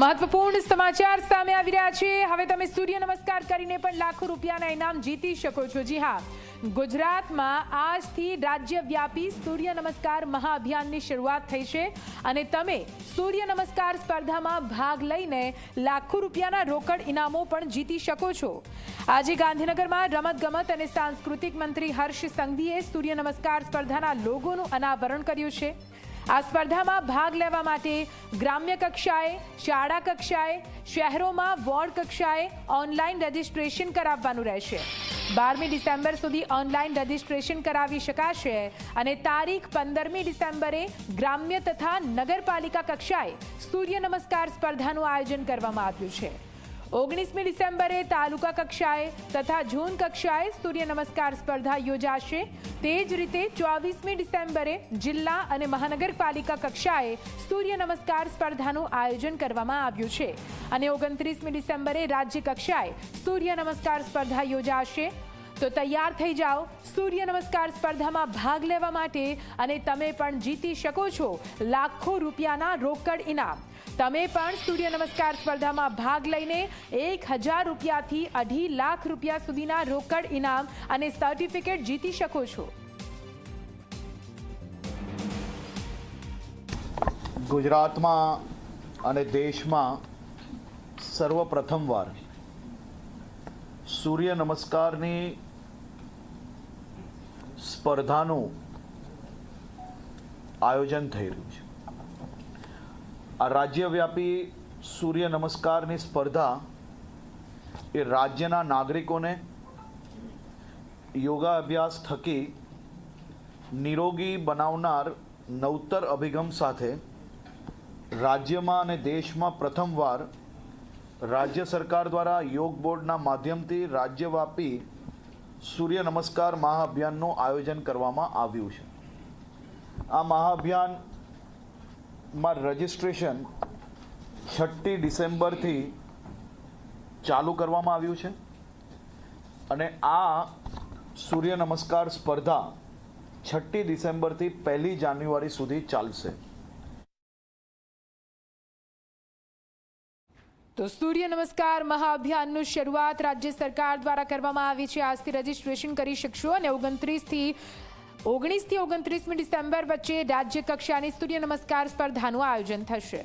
મહત્વપૂર્ણ સમાચાર સામે આવી રહ્યા છે. હવે તમે સૂર્ય નમસ્કાર કરીને પણ લાખો રૂપિયાના ઇનામ જીતી શકો છો. જી હા, ગુજરાતમાં આજથી રાજ્યવ્યાપી સૂર્ય નમસ્કાર મહાઅભિયાનની શરૂઆત થઈ છે અને તમે સૂર્ય નમસ્કાર સ્પર્ધામાં ભાગ લઈને લાખો રૂપિયાના રોકડ ઇનામો પણ જીતી શકો છો. આજે ગાંધીનગરમાં રમતગમત અને સાંસ્કૃતિક મંત્રી હર્ષ સંઘવીએ સૂર્ય નમસ્કાર સ્પર્ધાના લોગોનું અનાવરણ કર્યું છે. આ સ્પર્ધામાં ભાગ લેવા માટે ગ્રામ્ય કક્ષાએ, શાળા કક્ષાએ, શહેરોમાં વોર્ડ કક્ષાએ ઓનલાઈન રજીસ્ટ્રેશન કરાવવાનું રહેશે. બારમી ડિસેમ્બર સુધી ઓનલાઈન રજીસ્ટ્રેશન કરાવી શકાશે અને તારીખ પંદરમી ડિસેમ્બરે ગ્રામ્ય તથા નગરપાલિકા કક્ષાએ સૂર્ય નમસ્કાર સ્પર્ધાનું આયોજન કરવામાં આવ્યું છે. ઓગણીસમી ડિસેમ્બરે તાલુકા કક્ષાએ તથા ઝોન કક્ષાએ સૂર્ય નમસ્કાર સ્પર્ધા યોજાશે. તે જ રીતે ચોવીસમી ડિસેમ્બરે જિલ્લા અને મહાનગરપાલિકા કક્ષાએ સૂર્ય નમસ્કાર સ્પર્ધાનું આયોજન કરવામાં આવ્યું છે. અને ઓગણત્રીસમી ડિસેમ્બરે રાજ્ય કક્ષાએ સૂર્ય નમસ્કાર સ્પર્ધા યોજાશે. તો તૈયાર થઈ જાઓ. સૂર્ય નમસ્કાર સ્પર્ધામાં ભાગ લેવા માટે અને તમે પણ જીતી શકો છો લાખો રૂપિયાના રોકડ ઇનામ. તમે પણ સૂર્ય નમસ્કાર સ્પર્ધામાં ભાગ લઈને એક હજાર રૂપિયાથી અઢી લાખ રૂપિયા સુધીના રોકડ ઇનામ અને સર્ટિફિકેટ જીતી શકો છો. ગુજરાતમાં અને દેશમાં સર્વપ્રથમવાર સૂર્ય નમસ્કારની સ્પર્ધાનું આયોજન થઈ રહ્યું છે. આ રાજ્યવ્યાપી સૂર્ય નમસ્કારની સ્પર્ધા એ રાજ્યના નાગરિકોને યોગા અભ્યાસ થકી નિરોગી બનાવનાર નવતર અભિગમ સાથે રાજ્યમાં અને દેશમાં પ્રથમવાર રાજ્ય સરકાર દ્વારા યોગ બોર્ડના માધ્યમથી રાજ્યવ્યાપી સૂર્ય નમસ્કાર મહાઅભિયાનનું આયોજન કરવામાં આવ્યું છે. આ મહાઅભિયાનમાં રજિસ્ટ્રેશન છઠ્ઠી ડિસેમ્બરથી ચાલુ કરવામાં આવ્યું છે અને આ સૂર્ય નમસ્કાર સ્પર્ધા છઠ્ઠી ડિસેમ્બરથી પહેલી જાન્યુઆરી સુધી ચાલશે. તો સૂર્ય નમસ્કાર, મહાઅભિયાનનું શરૂઆત રાજ્ય સરકાર દ્વારા કરવામાં આવી છે. આજથી રજીસ્ટ્રેશન કરી શકશો અને ઓગણત્રીસથી ઓગણીસથી ઓગણત્રીસમી ડિસેમ્બર વચ્ચે રાજ્ય કક્ષાની સૂર્ય નમસ્કાર સ્પર્ધાનું આયોજન થશે.